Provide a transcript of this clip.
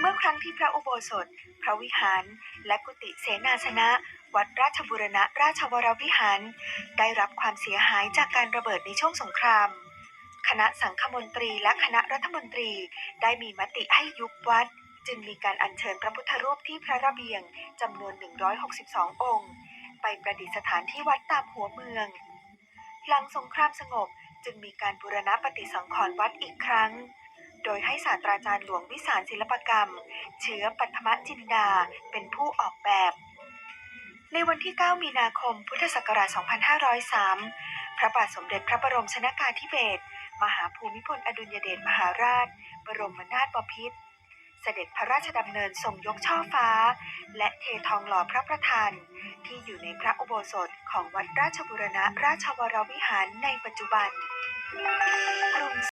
เมื่อครั้งที่พระอุโบสถ พระวิหาร และกุฏิเสนาสนะ วัดราชบุรณะราชวรวิหาร ได้รับความเสียหายจากการระเบิดในช่วงสงคราม คณะสังฆมนตรีและคณะรัฐมนตรีได้มีมติให้ยุบวัด จึงมีการอัญเชิญพระพุทธรูปที่พระระเบียงจำนวน 162 องค์ ไปประดิษฐานที่วัดตามหัวเมือง หลังสงครามสงบจึงมีการบูรณะปฏิสังขรณ์วัดอีกครั้ง โดยให้ศาสตราจารย์หลวงวิสารศิลปกรรม เชื้อปัทมจินดาเป็นผู้ออกแบบ ในวันที่ 9 มีนาคม พุทธศักราช 2503 พระบาทสมเด็จพระบรมชนากาธิเบศรมหาภูมิพลอดุลยเดชมหาราช บรมนาถบพิตรเสด็จพระราชดำเนินทรงยกช่อฟ้า และเททองหล่อพระประธาน ที่อยู่ในพระอุโบสถของวัดราชบุรณะราชวรวิหารในปัจจุบันกรุง